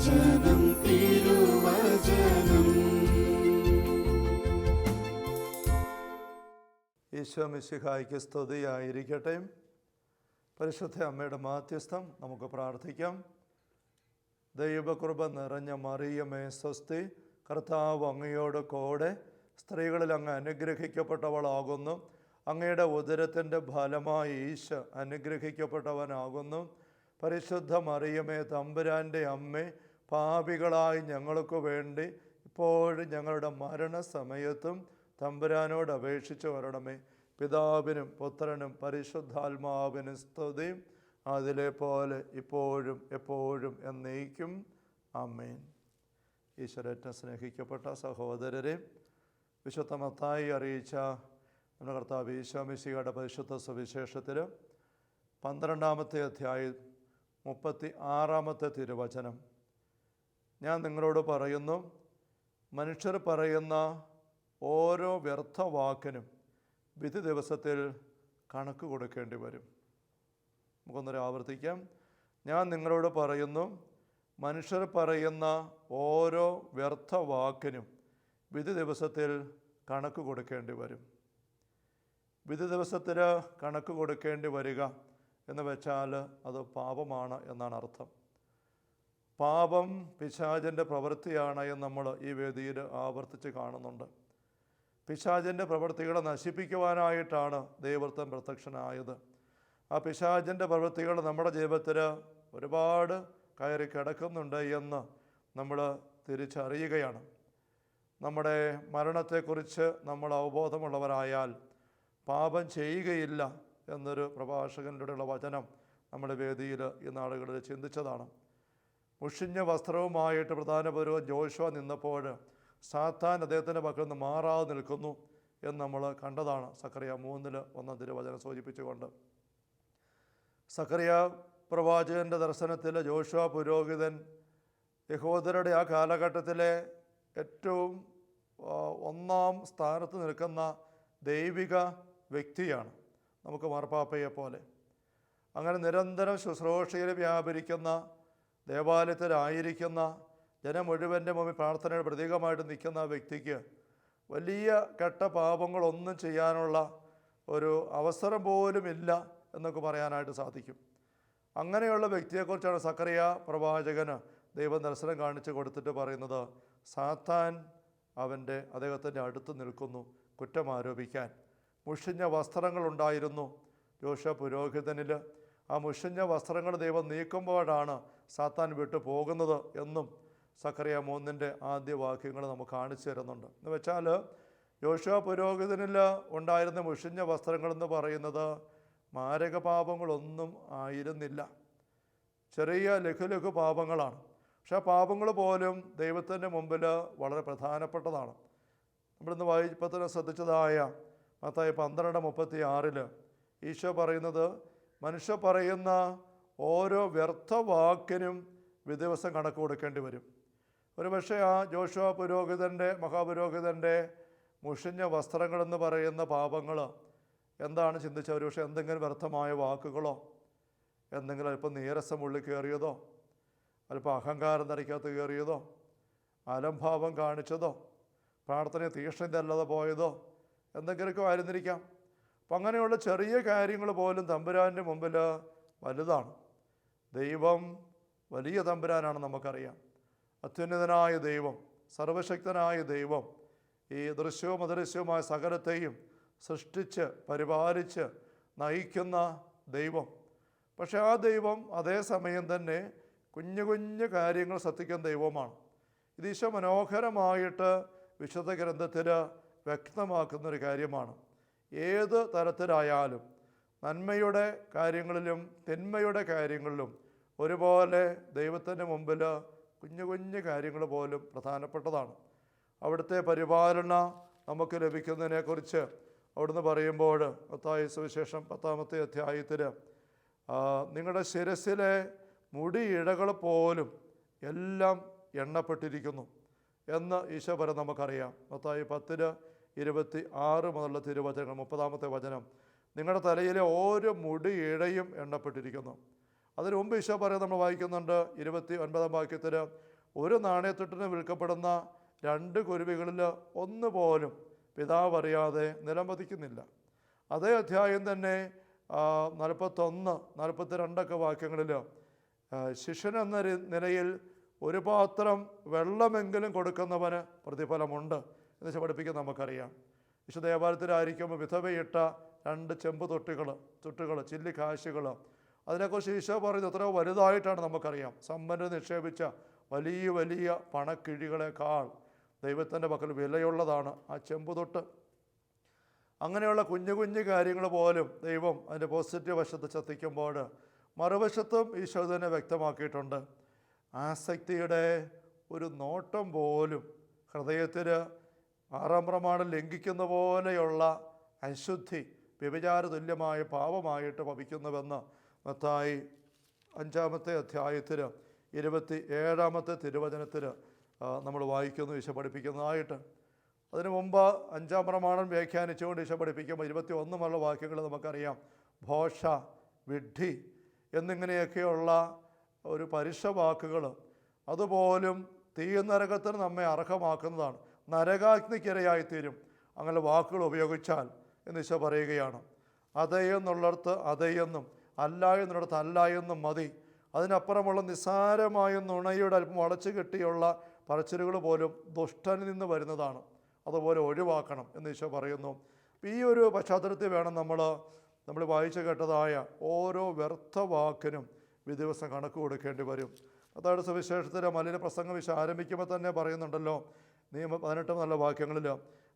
തിരുവചനം തിരുവചനം. ഈശോ മിശിഹായ്ക്ക് സ്തുതിയായിരിക്കട്ടെ. പരിശുദ്ധ അമ്മയുടെ മാധ്യസ്ഥം നമുക്ക് പ്രാർത്ഥിക്കാം. ദൈവകൃപ നിറഞ്ഞ മറിയമേ സ്വസ്തി കർത്താവ് അങ്ങയോട് കൂടെ സ്ത്രീകളിൽ അങ്ങ് അനുഗ്രഹിക്കപ്പെട്ടവളാകുന്നു. അങ്ങയുടെ ഉദരത്തിന്റെ ഫലമായി ഈശ അനുഗ്രഹിക്കപ്പെട്ടവനാകുന്നു. പരിശുദ്ധ മറിയമേ തമ്പുരാന്റെ അമ്മേ പാപികളായി ഞങ്ങൾക്ക് വേണ്ടി ഇപ്പോഴും ഞങ്ങളുടെ മരണസമയത്തും തമ്പുരാനോട് അപേക്ഷിച്ച് വരണമേ. പിതാവിനും പുത്രനും പരിശുദ്ധാത്മാവിനും സ്തുതി. അതിലെ പോലെ ഇപ്പോഴും എപ്പോഴും എന്നേക്കും. അമ്മേൻ ഈശ്വരറ്റം സ്നേഹിക്കപ്പെട്ട സഹോദരരെ വിശുദ്ധ മത്തായി അറിയിച്ച നമ്മുടെ കർത്താവ് ഈശോമിശിയുടെ പരിശുദ്ധ സുവിശേഷത്തിൽ പന്ത്രണ്ടാമത്തെ അധ്യായം മുപ്പത്തി ആറാമത്തെ തിരുവചനം. ഞാൻ നിങ്ങളോട് പറയുന്നു മനുഷ്യർ പറയുന്ന ഓരോ വ്യർത്ഥ വാക്കിനും വിധി ദിവസത്തിൽ കണക്ക് കൊടുക്കേണ്ടി വരും. നമുക്കൊന്നൊരു ആവർത്തിക്കാം. ഞാൻ നിങ്ങളോട് പറയുന്നു മനുഷ്യർ പറയുന്ന ഓരോ വ്യർത്ഥ വാക്കിനും വിധി ദിവസത്തിൽ കണക്ക് കൊടുക്കേണ്ടി വരും. വിധി ദിവസത്തിൽ കണക്ക് കൊടുക്കേണ്ടി വരിക എന്ന് വെച്ചാൽ അത് പാപമാണ് എന്നാണ് അർത്ഥം. പാപം പിശാചന്റെ പ്രവൃത്തിയാണ് എന്ന് നമ്മൾ ഈ വേദിയിൽ ആവർത്തിച്ച് കാണുന്നുണ്ട്. പിശാചന്റെ പ്രവൃത്തികളെ നശിപ്പിക്കുവാനായിട്ടാണ് ദൈവത്വം പ്രത്യക്ഷനായത്. ആ പിശാചന്റെ പ്രവൃത്തികൾ നമ്മുടെ ജീവിതത്തിൽ ഒരുപാട് കയറി കിടക്കുന്നുണ്ട് എന്ന് നമ്മൾ തിരിച്ചറിയുകയാണ്. നമ്മുടെ മരണത്തെക്കുറിച്ച് നമ്മൾ അവബോധമുള്ളവരായാൽ പാപം ചെയ്യുകയില്ല എന്നൊരു പ്രഭാഷകനിലൂടെയുള്ള വചനം നമ്മുടെ വേദിയിൽ ഈ നാളുകളിൽ ചിന്തിച്ചതാണ്. മുഷിഞ്ഞ വസ്ത്രവുമായിട്ട് പ്രധാന പൗരവൻ ജോഷുവ നിന്നപ്പോൾ സാത്താൻ അദ്ദേഹത്തിന്റെ പക്കൽ നിന്ന് മാറാതെ നിൽക്കുന്നു എന്ന് നമ്മൾ കണ്ടതാണ്. സക്കറിയ മൂന്നിൽ ഒന്നാം തിരുവചനം സൂചിപ്പിച്ചുകൊണ്ട്. സക്കറിയ പ്രവാചകന്റെ ദർശനത്തിൽ ജോഷുവ പുരോഹിതൻ യഹോദരുടെ ആ കാലഘട്ടത്തിലെ ഏറ്റവും ഒന്നാം സ്ഥാനത്ത് നിൽക്കുന്ന ദൈവിക വ്യക്തിയാണ്. നമുക്ക് മാർപ്പാപ്പയെ പോലെ അങ്ങനെ നിരന്തരം ശുശ്രൂഷയിൽ വ്യാപരിക്കുന്ന ദേവാലയത്തിലായിരിക്കുന്ന ജനം മുഴുവന്റെ മുമ്പിൽ പ്രാർത്ഥനയുടെ പ്രതീകമായിട്ട് നിൽക്കുന്ന വ്യക്തിക്ക് വലിയ കെട്ട പാപങ്ങളൊന്നും ചെയ്യാനുള്ള ഒരു അവസരം പോലും ഇല്ല എന്നൊക്കെ പറയാനായിട്ട് സാധിക്കും. അങ്ങനെയുള്ള വ്യക്തിയെക്കുറിച്ചാണ് സക്കറിയ പ്രവാചകന് ദൈവം ദർശനം കാണിച്ചു കൊടുത്തിട്ട് പറയുന്നത്. സാത്താൻ അവന്റെ അദ്ദേഹത്തിന്റെ അടുത്ത് നിൽക്കുന്നു കുറ്റം ആരോപിക്കാൻ. മുഷിഞ്ഞ വസ്ത്രങ്ങളുണ്ടായിരുന്നു ജോഷ പുരോഹിതനിൽ ആ മുഷിഞ്ഞ വസ്ത്രങ്ങൾ ദൈവം നീക്കുമ്പോഴാണ് സാത്താൻ വിട്ടു പോകുന്നത് എന്നും സക്കറിയ മൂന്നിന്റെ ആദ്യ വാക്യങ്ങൾ നമുക്ക് കാണിച്ചു തരുന്നുണ്ട്. എന്ന് വെച്ചാൽ യോശുവ പുരോഹിതനിൽ ഉണ്ടായിരുന്ന മുഷിഞ്ഞ വസ്ത്രങ്ങളെന്ന് പറയുന്നത് മാരക പാപങ്ങളൊന്നും ആയിരുന്നില്ല. ചെറിയ ലഘു ലഘു പാപങ്ങളാണ്. പക്ഷെ ആ പാപങ്ങൾ പോലും ദൈവത്തിന്റെ മുമ്പിൽ വളരെ പ്രധാനപ്പെട്ടതാണ്. നമ്മളിന്ന് വായിപ്പത്തിന് ശ്രദ്ധിച്ചതായ മത്തായി പന്ത്രണ്ട് മുപ്പത്തി ആറിൽ ഈശോ പറയുന്നത് മനുഷ്യ പറയുന്ന ഓരോ വ്യർത്ഥ വാക്കിനും വിദിവസം കണക്ക് കൊടുക്കേണ്ടി വരും. ഒരുപക്ഷെ ആ ജോഷുവ പുരോഹിതന്റെ മഹാപുരോഹിതന്റെ മുഷിഞ്ഞ വസ്ത്രങ്ങളെന്ന് പറയുന്ന പാപങ്ങൾ എന്താണ് ചിന്തിച്ചത്? ഒരുപക്ഷെ എന്തെങ്കിലും വ്യർത്ഥമായ വാക്കുകളോ എന്തെങ്കിലും അല്പം നീരസം ഉള്ളിൽ കയറിയതോ അല്പം അഹങ്കാരം നിറയ്ക്കകത്ത് കയറിയതോ അലംഭാവം കാണിച്ചതോ പ്രാർത്ഥന തീക്ഷ്ണതല്ലാതെ പോയതോ എന്തെങ്കിലുമൊക്കെ ആയിരുന്നിരിക്കാം. അപ്പം അങ്ങനെയുള്ള ചെറിയ കാര്യങ്ങൾ പോലും തമ്പുരാന്റെ മുമ്പിൽ വലുതാണ്. ദൈവം വലിയ തമ്പുരാനാണ് നമുക്കറിയാം. അത്യുന്നതനായ ദൈവം സർവശക്തനായ ദൈവം ഈ ദൃശ്യവും അദൃശ്യവുമായ സകലത്തെയും സൃഷ്ടിച്ച് പരിപാലിച്ച് നയിക്കുന്ന ദൈവം. പക്ഷേ ആ ദൈവം അതേസമയം തന്നെ കുഞ്ഞു കുഞ്ഞു കാര്യങ്ങൾ ശ്രദ്ധിക്കുന്ന ദൈവമാണ് ഇത് മനോഹരമായിട്ട് വിശുദ്ധ ഗ്രന്ഥത്തിൽ വ്യക്തമാക്കുന്നൊരു കാര്യമാണ്. ഏത് തരത്തിലായാലും നന്മയുടെ കാര്യങ്ങളിലും തിന്മയുടെ കാര്യങ്ങളിലും ഒരുപോലെ ദൈവത്തിന്റെ മുമ്പിൽ കുഞ്ഞു കുഞ്ഞു കാര്യങ്ങൾ പോലും പ്രധാനപ്പെട്ടതാണ്. അവിടുത്തെ പരിപാലന നമുക്ക് ലഭിക്കുന്നതിനെക്കുറിച്ച് അവിടുന്ന് പറയുമ്പോൾ പത്തായ സുവിശേഷം പത്താമത്തെ അധ്യായത്തിൽ നിങ്ങളുടെ ശിരസിലെ മുടിയിഴകൾ പോലും എല്ലാം എണ്ണപ്പെട്ടിരിക്കുന്നു എന്ന് ഈശോപരം നമുക്കറിയാം. മത്തായി പത്തിന് ഇരുപത്തി ആറ് മുതലുള്ള തിരുവചനങ്ങൾ മുപ്പതാമത്തെ വചനം. നിങ്ങളുടെ തലയിലെ ഓരോ മുടി ഇഴയും എണ്ണപ്പെട്ടിരിക്കുന്നു. അതിനു മുമ്പ് ഈശോ പറയാൻ നമ്മൾ വായിക്കുന്നുണ്ട് ഇരുപത്തി ഒൻപതാം വാക്യത്തിൽ ഒരു നാണയത്തൊട്ടിന് വിൽക്കപ്പെടുന്ന രണ്ട് കുരുവികളിൽ ഒന്ന് പോലും പിതാവ് അറിയാതെ നിലംപതിക്കുന്നില്ല. അതേ അധ്യായം തന്നെ നാൽപ്പത്തൊന്ന് നാൽപ്പത്തി രണ്ടൊക്കെ വാക്യങ്ങളിൽ ശിഷ്യൻ എന്ന നിലയിൽ ഒരു പാത്രം വെള്ളമെങ്കിലും കൊടുക്കുന്നവന് പ്രതിഫലമുണ്ട് എന്ന് പഠിപ്പിക്കുന്ന നമുക്കറിയാം. വിശുദ്ധ ദേവാലയത്തിലായിരിക്കുമ്പോൾ വിധവയിട്ട രണ്ട് ചെമ്പ് തൊട്ടുകൾ തൊട്ടുകൾ ചില്ലിക്കാശുകൾ അതിനെക്കുറിച്ച് ഈശോ പറയുന്നത് എത്രയോ വലുതായിട്ടാണ് നമുക്കറിയാം. സമ്പന്നർ നിക്ഷേപിച്ച വലിയ വലിയ പണക്കിഴികളെക്കാൾ ദൈവത്തിന്റെ പക്കൽ വിലയുള്ളതാണ് ആ ചെമ്പ് തൊട്ട്. അങ്ങനെയുള്ള കുഞ്ഞു കുഞ്ഞു കാര്യങ്ങൾ പോലും ദൈവം അതിന്റെ പോസിറ്റീവ് വശത്ത് ചത്തിക്കുമ്പോൾ മറുവശത്തും ഈശോ തന്നെ വ്യക്തമാക്കിയിട്ടുണ്ട്. ആസക്തിയുടെ ഒരു നോട്ടം പോലും ഹൃദയത്തിൽ ആറാം പ്രമാണം ലംഘിക്കുന്ന പോലെയുള്ള അശുദ്ധി വ്യഭിചാര തുല്യമായ പാപമായിട്ട് ഭവിക്കുന്നുവെന്ന് മത്തായി അഞ്ചാമത്തെ അധ്യായത്തിൽ ഇരുപത്തി ഏഴാമത്തെ തിരുവചനത്തിൽ നമ്മൾ വായിക്കുന്നു ഈശ പഠിപ്പിക്കുന്നതായിട്ട്. അതിനു മുമ്പ് അഞ്ചാം പ്രമാണം വ്യാഖ്യാനിച്ചുകൊണ്ട് ഈശ പഠിപ്പിക്കുമ്പോൾ ഇരുപത്തി ഒന്നുമുള്ള വാക്യങ്ങൾ നമുക്കറിയാം. ഭോഷ വിഡ്ഢി എന്നിങ്ങനെയൊക്കെയുള്ള ഒരു പരുഷ വാക്കുകൾ അതുപോലും തീയനരകത്തിന് നമ്മെ അർഹമാക്കുന്നതാണ്. നരകാഗ്നിക്കിരയായിത്തീരും. അങ്ങനെ വാക്കുകൾ ഉപയോഗിച്ചാൽ എന്ന് പറയുകയാണ്. അതേ എന്നുള്ളിടത്ത് അതേ എന്നും അല്ല എന്നുള്ളിടത്ത് അല്ല എന്നും മതി. അതിനപ്പുറമുള്ള നിസ്സാരമായ നുണയുടെ അല്പം വളച്ചു കെട്ടിയുള്ള പറച്ചിലുകൾ പോലും ദുഷ്ടനിൽ നിന്ന് വരുന്നതാണ്. അതുപോലെ ഒഴിവാക്കണം എന്ന് ഈശോ പറയുന്നു. ഈ ഒരു പശ്ചാത്തലത്തിൽ വേണം നമ്മൾ നമ്മൾ വായിച്ചു കേട്ടതായ ഓരോ വ്യർത്ഥ വാക്കിനും വിധിവസം കണക്ക് കൊടുക്കേണ്ടി വരും. അതായത് സുവിശേഷത്തിലെ മലിന പ്രസംഗം വിശ ആരംഭിക്കുമ്പോൾ തന്നെ പറയുന്നുണ്ടല്ലോ നിയമ പതിനെട്ട് നല്ല വാക്യങ്ങളിൽ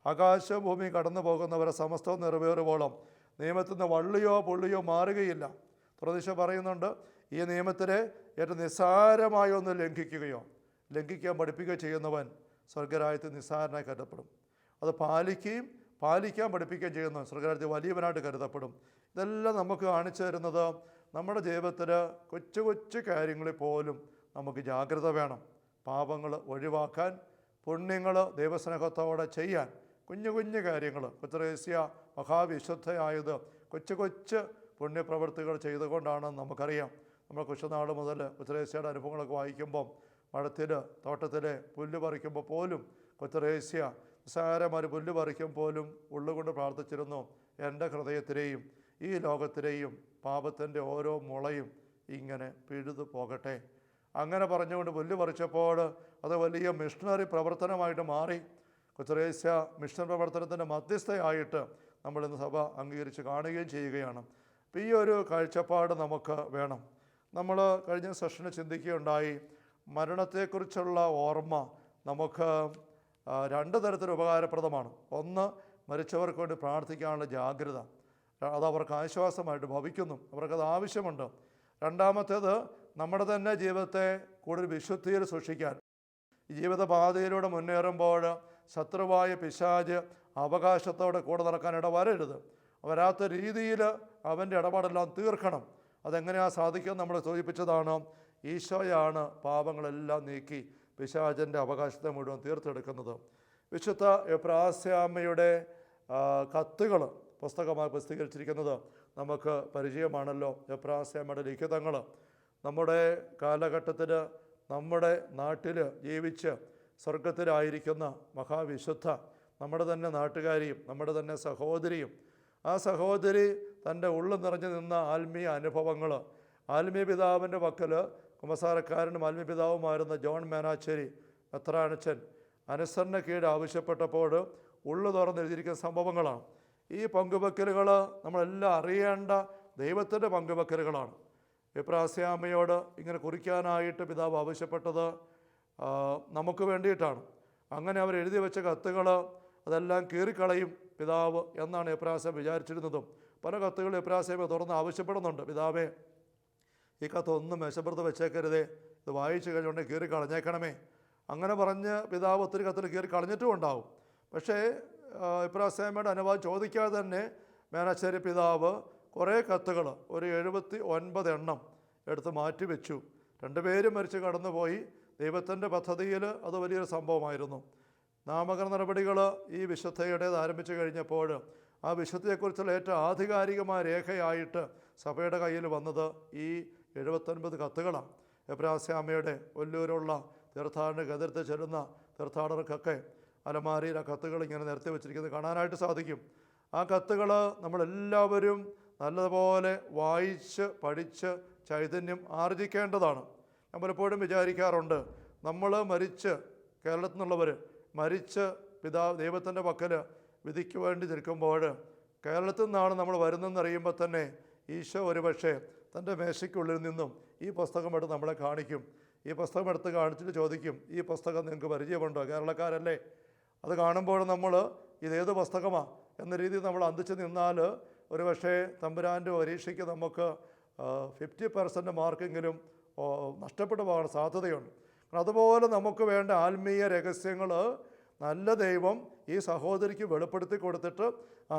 ആകാശവും ഭൂമി കടന്നു പോകുന്നവരെ സമസ്തവും നിറവേറുവോളം. നിയമത്തിൽ നിന്ന് വള്ളിയോ പുള്ളിയോ മാറുകയില്ല. പ്രതീക്ഷ പറയുന്നുണ്ട് ഈ നിയമത്തിലെ ഏറ്റവും നിസ്സാരമായൊന്ന് ലംഘിക്കുകയോ ലംഘിക്കാൻ പഠിപ്പിക്കുകയോ ചെയ്യുന്നവൻ സ്വർഗരാജ്യത്തിൽ നിസ്സാരനായി കരുതപ്പെടും. അത് പാലിക്കുകയും പാലിക്കാൻ പഠിപ്പിക്കുകയും ചെയ്യുന്നവൻ സ്വർഗരാജ്യത്തിൽ വലിയവനായിട്ട് കരുതപ്പെടും. ഇതെല്ലാം നമുക്ക് കാണിച്ചു തരുന്നത് നമ്മുടെ ജീവിതത്തിൽ കൊച്ചു കൊച്ചു കാര്യങ്ങളിൽ പോലും നമുക്ക് ജാഗ്രത വേണം. പാപങ്ങൾ ഒഴിവാക്കാൻ പുണ്യങ്ങൾ ദൈവസ്നേഹത്തോടെ ചെയ്യാൻ. കുഞ്ഞു കുഞ്ഞു കാര്യങ്ങൾ കൊച്ചുറേസ്യ മഹാവിശുദ്ധയായത് കൊച്ചു കൊച്ചു പുണ്യപ്രവൃത്തികൾ ചെയ്തുകൊണ്ടാണ് നമുക്കറിയാം. നമ്മൾ കുശനാട് മുതൽ കൊച്ചുറേസ്യയുടെ അനുഭവങ്ങളൊക്കെ വായിക്കുമ്പം മഴത്തിൽ തോട്ടത്തിൽ പുല്ല് പറിക്കുമ്പോൾ പോലും കൊച്ചുറേസ്യ നിസ്സാരമാർ പുല്ല് പറിക്കും പോലും ഉള്ളുകൊണ്ട് പ്രാർത്ഥിച്ചിരുന്നു എന്റെ ഹൃദയത്തിലെയും ഈ ലോകത്തിലെയും പാപത്തിന്റെ ഓരോ മുളയും ഇങ്ങനെ പിഴുതു പോകട്ടെ. അങ്ങനെ പറഞ്ഞുകൊണ്ട് പുല്ല് പറിച്ചപ്പോൾ അത് വലിയ മിഷണറി പ്രവർത്തനമായിട്ട് മാറി. കൊച്ചുറേസ്യ മിഷൻ പ്രവർത്തനത്തിന്റെ മധ്യസ്ഥയായിട്ട് നമ്മൾ ഇന്ന് സഭ അംഗീകരിച്ച് കാണുകയും ചെയ്യുകയാണ്. അപ്പോൾ ഈ ഒരു കാഴ്ചപ്പാട് നമുക്ക് വേണം. നമ്മൾ കഴിഞ്ഞ സെഷന് ചിന്തിക്കുകയുണ്ടായി മരണത്തെക്കുറിച്ചുള്ള ഓർമ്മ നമുക്ക് രണ്ട് തരത്തിൽ ഉപകാരപ്രദമാണ്. ഒന്ന് മരിച്ചവർക്ക് വേണ്ടി പ്രാർത്ഥിക്കാനുള്ള ജാഗ്രത. അത് അവർക്ക് ആശ്വാസമായിട്ട് ഭവിക്കുന്നു അവർക്കത് ആവശ്യമുണ്ട്. രണ്ടാമത്തേത് നമ്മുടെ തന്നെ ജീവിതത്തെ കൂടുതൽ വിശുദ്ധിയിൽ സൂക്ഷിക്കാൻ. ജീവിതപാതയിലൂടെ മുന്നേറുമ്പോൾ ശത്രുവായ പിശാജ് അവകാശത്തോടെ കൂടെ നടക്കാൻ ഇടവരരുത്. വരാത്ത രീതിയിൽ അവന്റെ ഇടപാടെല്ലാം തീർക്കണം. അതെങ്ങനെയാണ് സാധിക്കുക നമ്മൾ സൂചിപ്പിച്ചതാണ് ഈശോയാണ് പാപങ്ങളെല്ലാം നീക്കി പിശാചന്റെ അവകാശത്തെ മുഴുവൻ തീർത്തെടുക്കുന്നത്. വിശുദ്ധ പ്രാസ്യാമ്മയുടെ കത്തുകൾ പുസ്തകമായി പ്രസിദ്ധീകരിച്ചിരിക്കുന്നത് നമുക്ക് പരിചയമാണല്ലോ. എപ്രാസ്യാമ്മയുടെ ലിഖിതങ്ങൾ. നമ്മുടെ കാലഘട്ടത്തിൽ നമ്മുടെ നാട്ടിൽ ജീവിച്ച് സ്വർഗത്തിലായിരിക്കുന്ന മഹാവിശുദ്ധ നമ്മുടെ തന്നെ നാട്ടുകാരിയും നമ്മുടെ തന്നെ സഹോദരിയും. ആ സഹോദരി തന്റെ ഉള്ളു നിറഞ്ഞു നിന്ന ആത്മീയ അനുഭവങ്ങൾ ആത്മീയ പിതാവിന്റെ പക്കൽ കുമ്പസാരക്കാരനും ആത്മീയ പിതാവുമായിരുന്ന ജോൺ മേനാച്ചേരി മെത്രാനച്ചൻ അനുസരണ കീഴ് ആവശ്യപ്പെട്ടപ്പോൾ ഉള്ളു തുറന്നെഴുതിയിരിക്കുന്ന സംഭവങ്ങളാണ്. ഈ പങ്കുവെക്കലുകൾ നമ്മളെല്ലാം അറിയേണ്ട ദൈവത്തിന്റെ പങ്കുവെക്കലുകളാണ്. വിപ്രാസ്യാമ്മയോട് ഇങ്ങനെ കുറിക്കാനായിട്ട് പിതാവ് ആവശ്യപ്പെട്ടത് നമുക്ക് വേണ്ടിയിട്ടാണ്. അങ്ങനെ അവർ എഴുതി വെച്ച കത്തുകൾ അതെല്ലാം കീറിക്കളയും പിതാവ് എന്നാണ് എപ്രാസ്യം വിചാരിച്ചിരുന്നതും. പല കത്തുകൾ എപ്രാസ്യമെ തുറന്ന് ആവശ്യപ്പെടുന്നുണ്ട്. പിതാവേ ഈ കത്ത് ഒന്നും മെച്ചപ്പെടുത്ത് വെച്ചേക്കരുതേ. ഇത് വായിച്ചു കഴിഞ്ഞുകൊണ്ട് കീറി കളഞ്ഞേക്കണമേ അങ്ങനെ പറഞ്ഞ് പിതാവ് ഒത്തിരി കത്തിൽ കീറി കളഞ്ഞിട്ടും ഉണ്ടാവും പക്ഷേ ഇപ്രാസേമയുടെ അനുവാദം ചോദിക്കാതെ തന്നെ മേനാശ്ശേരി പിതാവ് കുറേ കത്തുകൾ ഒരു എഴുപത്തി ഒൻപത് എണ്ണം എടുത്ത് മാറ്റി വെച്ചു രണ്ടുപേരും മരിച്ച് കടന്നുപോയി. ദൈവത്തിന്റെ പദ്ധതിയിൽ അത് വലിയൊരു സംഭവമായിരുന്നു. നാമകരണ നടപടികൾ ഈ വിശുദ്ധയുടേത് ആരംഭിച്ചു കഴിഞ്ഞപ്പോൾ ആ വിശുദ്ധയെക്കുറിച്ചുള്ള ഏറ്റവും ആധികാരികമായ രേഖയായിട്ട് സഭയുടെ കയ്യിൽ വന്നത് ഈ എഴുപത്തൊൻപത് കത്തുകളാണ്. എബ്രാസ്യാമയുടെ ഒല്ലൂരുള്ള തീർത്ഥാടന ഗതിർത്ത് ചെല്ലുന്ന തീർത്ഥാടകർക്കൊക്കെ അലമാരിയിൽ ആ കത്തുകൾ ഇങ്ങനെ നിരത്തി വെച്ചിരിക്കുന്നത് കാണാനായിട്ട് സാധിക്കും. ആ കത്തുകൾ നമ്മളെല്ലാവരും നല്ലതുപോലെ വായിച്ച് പഠിച്ച് ചൈതന്യം ആർജിക്കേണ്ടതാണ്. ഞാൻ പലപ്പോഴും വിചാരിക്കാറുണ്ട് നമ്മൾ മരിച്ച് കേരളത്തിൽ നിന്നുള്ളവർ മരിച്ച് പിതാവ് ദൈവത്തിന്റെ പക്കൽ വിധിക്ക് വേണ്ടി നിൽക്കുമ്പോൾ കേരളത്തിൽ നിന്നാണ് നമ്മൾ വരുന്നതെന്ന് അറിയുമ്പോൾ തന്നെ ഈശോ ഒരുപക്ഷെ തന്റെ മേശയ്ക്കുള്ളിൽ നിന്നും ഈ പുസ്തകം എടുത്ത് നമ്മളെ കാണിക്കും. ഈ പുസ്തകം എടുത്ത് കാണിച്ചിട്ട് ചോദിക്കും ഈ പുസ്തകം നിങ്ങൾക്ക് പരിചയമുണ്ടോ? കേരളക്കാരല്ലേ? അത് കാണുമ്പോൾ നമ്മൾ ഇതേത് പുസ്തകമാണ് എന്ന രീതിയിൽ നമ്മൾ അന്തിച്ച് നിന്നാൽ ഒരുപക്ഷേ തമ്പുരാന്റെ പരീക്ഷയ്ക്ക് നമുക്ക് ഫിഫ്റ്റി പെർസെന്റ് മാർക്കെങ്കിലും നഷ്ടപ്പെട്ടു പോകാൻ സാധ്യതയുണ്ട്. അതുപോലെ നമുക്ക് വേണ്ട ആത്മീയ രഹസ്യങ്ങൾ നല്ല ദൈവം ഈ സഹോദരിക്ക് വെളിപ്പെടുത്തി കൊടുത്തിട്ട്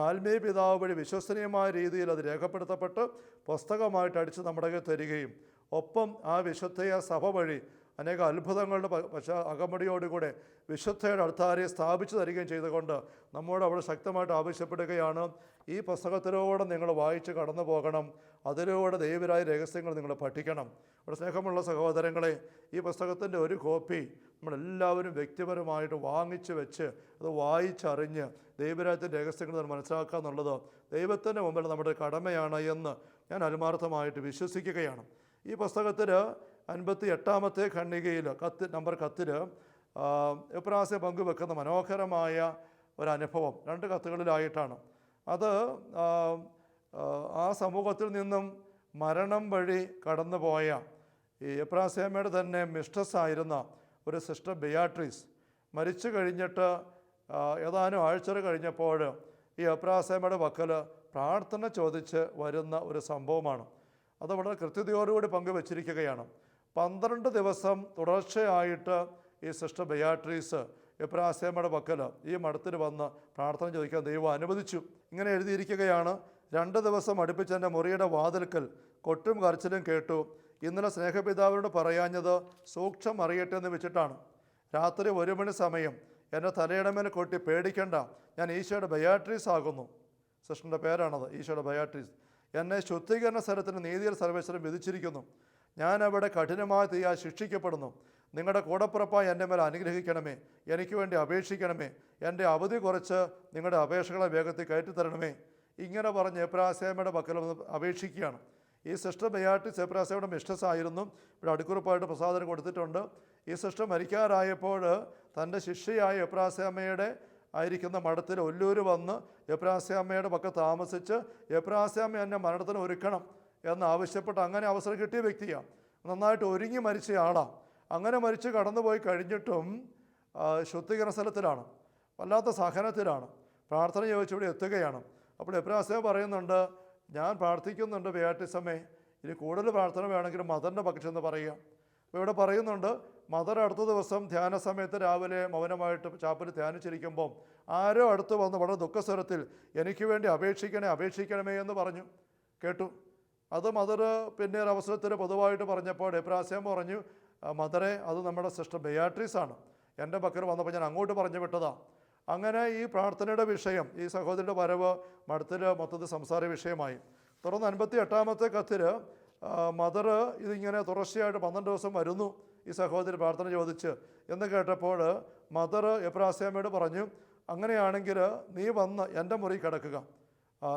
ആത്മീയ പിതാവ് വഴി വിശ്വസനീയമായ രീതിയിൽ അത് രേഖപ്പെടുത്തപ്പെട്ട് പുസ്തകമായിട്ട് അടിച്ച് നമ്മുടെ തരികയും ഒപ്പം ആ വിശുദ്ധയ സഭ വഴി അനേക അത്ഭുതങ്ങളുടെ പക്ഷ അകമ്പടിയോടുകൂടെ വിശുദ്ധയുടെ അടുത്താരെ സ്ഥാപിച്ചു തരികയും ചെയ്തുകൊണ്ട് നമ്മോട് അവിടെ ശക്തമായിട്ട് ആവശ്യപ്പെടുകയാണ്. ഈ പുസ്തകത്തിലൂടെ നിങ്ങൾ വായിച്ച് കടന്നു പോകണം. അതിലൂടെ ദൈവരായ രഹസ്യങ്ങൾ നിങ്ങൾ പഠിക്കണം. ഇവിടെ സ്നേഹമുള്ള സഹോദരങ്ങളെ ഈ പുസ്തകത്തിന്റെ ഒരു കോപ്പി നമ്മളെല്ലാവരും വ്യക്തിപരമായിട്ട് വാങ്ങിച്ച് വെച്ച് അത് വായിച്ചറിഞ്ഞ് ദൈവരാജ്യത്തിന്റെ രഹസ്യങ്ങൾ മനസ്സിലാക്കുക എന്നുള്ളത് ദൈവത്തിന്റെ മുമ്പിൽ നമ്മുടെ കടമയാണ് എന്ന് ഞാൻ ആത്മാർത്ഥമായിട്ട് വിശ്വസിക്കുകയാണ്. ഈ പുസ്തകത്തിൽ അൻപത്തി എട്ടാമത്തെ ഖണ്ഡികയിൽ കത്ത് നമ്പർ കത്തിൽ എപ്രാവശ്യം പങ്കുവെക്കുന്ന മനോഹരമായ ഒരനുഭവം. രണ്ട് കത്തുകളിലായിട്ടാണ്. അത് ആ, സമൂഹത്തിൽ നിന്നും മരണം വഴി കടന്നുപോയ ഈ എപ്രാസേമയുടെ തന്നെ മിസ്ട്രസ് ആയിരുന്ന ഒരു സിസ്റ്റർ ബിയാട്രീസ് മരിച്ചു കഴിഞ്ഞിട്ട് ഏതാനും ആഴ്ചകൾ കഴിഞ്ഞപ്പോൾ ഈ എപ്രാസേമയുടെ വക്കൽ പ്രാർത്ഥന ചോദിച്ച് വരുന്ന ഒരു സംഭവമാണ്. അത് വളരെ കൃത്യതയോടുകൂടി പങ്കുവച്ചിരിക്കുകയാണ്. പന്ത്രണ്ട് ദിവസം തുടർച്ചയായിട്ട് ഈ സിസ്റ്റർ ബയാട്രീസ് എപ്രാസ്യാമ്മയുടെ പക്കൽ ഈ മഠത്തിൽ വന്ന് പ്രാർത്ഥന ചോദിക്കാൻ ദൈവം അനുവദിച്ചു. ഇങ്ങനെ എഴുതിയിരിക്കുകയാണ് രണ്ട് ദിവസം അടുപ്പിച്ച് എന്റെ മുറിയുടെ വാതിൽക്കൽ കൊട്ടും കരച്ചിലും കേട്ടു. ഇന്നലെ സ്നേഹപിതാവിനോട് പറയാഞ്ഞത് സൂക്ഷം അറിയട്ടെ എന്ന് വെച്ചിട്ടാണ്. രാത്രി ഒരു മണി സമയം എന്റെ തലയുടെ മേലെ കൊട്ടി പേടിക്കണ്ട ഞാൻ ഈശോയുടെ ബയാട്രീസ് ആകുന്നു. സിസ്റ്ററിന്റെ പേരാണത് ഈശോയുടെ ബയാട്രീസ്. എന്നെ ശുദ്ധീകരണ സ്ഥലത്തിന് നീതിയിൽ സർവേശ്വരം വിധിച്ചിരിക്കുന്നു. ഞാൻ കഠിനമായ തീയാൽ ശിക്ഷിക്കപ്പെടുന്നു. നിങ്ങളുടെ കൂടപ്പുറപ്പായി എന്റെ മേൽ അനുഗ്രഹിക്കണമേ. എനിക്ക് വേണ്ടി അപേക്ഷിക്കണമേ. എന്റെ അവധി കുറച്ച് നിങ്ങളുടെ അപേക്ഷകളെ വേഗത്തിൽ കയറ്റിത്തരണമേ. ഇങ്ങനെ പറഞ്ഞ് എബ്രാസേമയുടെ പക്കൽ അപേക്ഷിക്കുകയാണ്. ഈ സിസ്റ്റർ ബയാട്ടിസ് എപ്രാസയുടെ മിസ്റ്റസ് ആയിരുന്നു ഇവിടെ അടുക്കുറപ്പായിട്ട് പ്രസാദനം കൊടുത്തിട്ടുണ്ട്. ഈ സിസ്റ്റർ മരിക്കാറായപ്പോൾ തന്റെ ശിഷ്യയായ എപ്രാസേമയുടെ ആയിരിക്കുന്ന മഠത്തിൽ ഒല്ലൂർ വന്ന് എപ്രാസ്യാമ്മയുടെ പക്ക താമസിച്ച് എപ്രാസ്യാമ്മ എന്നെ മരണത്തിന് ഒരുക്കണം. എന്ന് ആവശ്യപ്പെട്ട് അങ്ങനെ അവസരം കിട്ടിയ വ്യക്തിയാണ്. നന്നായിട്ട് ഒരുങ്ങി മരിച്ച ആളാണ്. അങ്ങനെ മരിച്ച് കടന്നുപോയി കഴിഞ്ഞിട്ടും ശുദ്ധീകരണ സ്ഥലത്തിലാണ്. വല്ലാത്ത സഹനത്തിലാണ്. പ്രാർത്ഥന ചോദിച്ചിവിടെ എത്തുകയാണ്. അപ്പോൾ എപ്രാസ്യ പറയുന്നുണ്ട് ഞാൻ പ്രാർത്ഥിക്കുന്നുണ്ട് ബിയാട്ടിസമേ ഇനി കൂടുതൽ പ്രാർത്ഥന വേണമെങ്കിൽ മദറിന്റെ പക്ഷം എന്ന് പറയുക. അപ്പോൾ ഇവിടെ പറയുന്നുണ്ട് മദർ അടുത്ത ദിവസം ധ്യാന സമയത്ത് രാവിലെ മൗനമായിട്ട് ചാപ്പൽ ധ്യാനിച്ചിരിക്കുമ്പം ആരോ അടുത്ത് വന്ന് വളരെ ദുഃഖസ്വരത്തിൽ എനിക്ക് വേണ്ടി അപേക്ഷിക്കണേ അപേക്ഷിക്കണമേ എന്ന് പറഞ്ഞു. കേട്ടു. അത് മദർ പിന്നെ ഒരു അവസരത്തിൽ പൊതുവായിട്ട് പറഞ്ഞപ്പോൾ എബ്രാസ്യം പറഞ്ഞു "ആ, മദറെ അത് നമ്മുടെ സിസ്റ്റർ ബെയാട്രീസ് ആണ് എന്റെ പക്കൽ വന്നപ്പോൾ ഞാൻ അങ്ങോട്ട് പറഞ്ഞു വിട്ടതാണ് അങ്ങനെ ഈ പ്രാർത്ഥനയുടെ വിഷയം ഈ സഹോദരിയുടെ വരവ് മഠത്തിൽ മൊത്തത്തിൽ സംസാര വിഷയമായി. തുടർന്ന് അൻപത്തി എട്ടാമത്തെ കത്തിൽ മദർ ഇതിങ്ങനെ തുടർച്ചയായിട്ട് പന്ത്രണ്ട് ദിവസം വരുന്നു ഈ സഹോദരി പ്രാർത്ഥന ചോദിച്ച് എന്ന് കേട്ടപ്പോൾ മദർ എപ്രാസ്യാമയോട് പറഞ്ഞു അങ്ങനെയാണെങ്കിൽ നീ വന്ന് എന്റെ മുറി കിടക്കുക.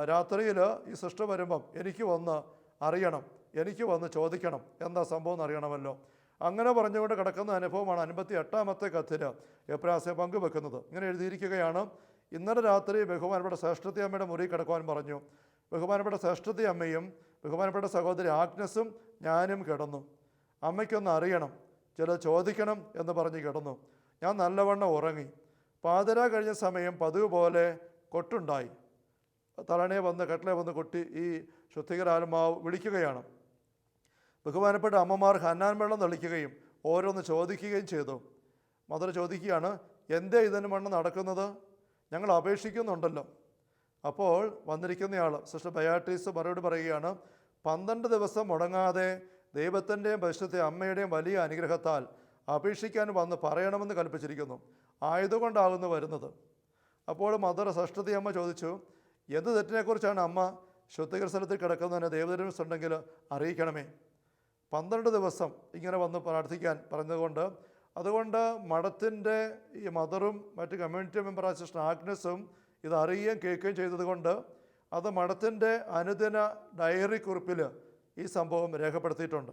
രാത്രിയിൽ ഈ സിസ്റ്റർ വരുമ്പം എനിക്ക് വന്ന് അറിയണം എനിക്ക് വന്ന് ചോദിക്കണം എന്താ സംഭവം എന്ന് അറിയണമല്ലോ. അങ്ങനെ പറഞ്ഞുകൊണ്ട് കിടക്കുന്ന അനുഭവമാണ് അൻപത്തി എട്ടാമത്തെ കത്തിൽ എപ്രാസെ പങ്കുവെക്കുന്നത്. ഇങ്ങനെ എഴുതിയിരിക്കുകയാണ് ഇന്നലെ രാത്രി ബഹുമാനപ്പെട്ട ശ്രേഷ്ഠത്തി അമ്മയുടെ മുറി കിടക്കുവാൻ പറഞ്ഞു. ബഹുമാനപ്പെട്ട ശ്രേഷ്ഠത്തി അമ്മയും ബഹുമാനപ്പെട്ട സഹോദരി ആഗ്നസും ഞാനും കിടന്നു. അമ്മയ്ക്കൊന്ന് അറിയണം ചില ചോദിക്കണം എന്ന് പറഞ്ഞ് കിടന്നു. ഞാൻ നല്ലവണ്ണം ഉറങ്ങി. പാതിര കഴിഞ്ഞ സമയം പതിവ് പോലെ കൊട്ടുണ്ടായി. തലണയെ വന്ന് കട്ടിലെ വന്ന് കൊട്ടി ഈ ശുദ്ധികരാത്മാവ് വിളിക്കുകയാണ്. ബഹുമാനപ്പെട്ട അമ്മമാർ ഹന്നാൻ വെള്ളം തെളിക്കുകയും ഓരോന്ന് ചോദിക്കുകയും ചെയ്തു. മദർ ചോദിക്കുകയാണ് എന്തേ ഇതിന് മണ്ണ് നടക്കുന്നത്? ഞങ്ങൾ അപേക്ഷിക്കുന്നുണ്ടല്ലോ. അപ്പോൾ വന്നിരിക്കുന്നയാൾ സിസ്റ്റർ ബയാട്രീസ് മറുപടി പറയുകയാണ് പന്ത്രണ്ട് ദിവസം മുടങ്ങാതെ ദൈവത്തിന്റെയും പരിശുദ്ധ അമ്മയുടെയും വലിയ അനുഗ്രഹത്താൽ അപേക്ഷിക്കാൻ വന്ന് പറയണമെന്ന് കൽപ്പിച്ചിരിക്കുന്നു. ആയതുകൊണ്ടാകുന്നു വരുന്നത്. അപ്പോൾ മദർ സഷ്ടതി അമ്മ ചോദിച്ചു എന്ത് തെറ്റിനെക്കുറിച്ചാണ് അമ്മ ശുദ്ധീകരണ സ്ഥലത്തിൽ കിടക്കുന്നതിന് ദൈവദർശനം ഉണ്ടെങ്കിൽ അറിയിക്കണമേ. പന്ത്രണ്ട് ദിവസം ഇങ്ങനെ വന്ന് പ്രാർത്ഥിക്കാൻ പറഞ്ഞതുകൊണ്ട് അതുകൊണ്ട് മഠത്തിന്റെ ഈ മദറും മറ്റ് കമ്മ്യൂണിറ്റി മെമ്പറായ സിസ്റ്റർ ആഗ്നസും ഇത് അറിയുകയും കേൾക്കുകയും ചെയ്തതുകൊണ്ട് അത് മഠത്തിന്റെ അനുദിന ഡയറി കുറിപ്പിൽ ഈ സംഭവം രേഖപ്പെടുത്തിയിട്ടുണ്ട്.